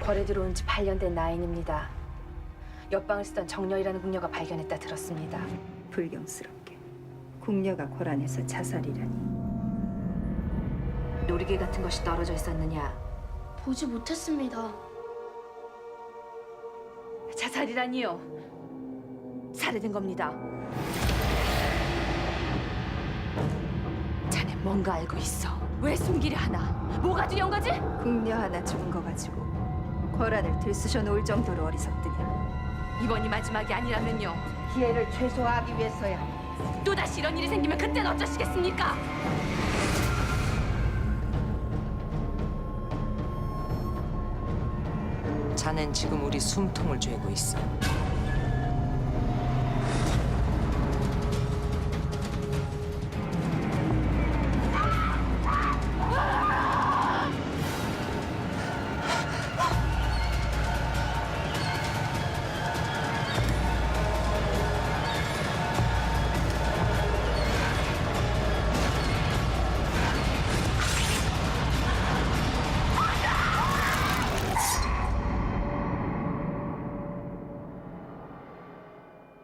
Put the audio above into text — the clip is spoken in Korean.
거래 들어온 지 8년 된 나인입니다. 옆방을 쓰던 정녀이라는 궁녀가 발견했다 들었습니다. 불경스럽게 궁녀가 고란에서 자살이라니 놀이개 같은 것이 떨어져 있었느냐? 보지 못했습니다. 자살이라니요. 살해된 겁니다. 뭔가 알고 있어. 왜 숨기려 하나? 뭐가 두려운 거지? 궁녀 하나 죽은 거 가지고 고란을 들쑤셔 놓을 정도로 어리석드냐 이번이 마지막이 아니라면요. 기회를 최소화하기 위해서야 또다시 이런 일이 생기면 그땐 어쩌시겠습니까? 자넨 지금 우리 숨통을 죄고 있어.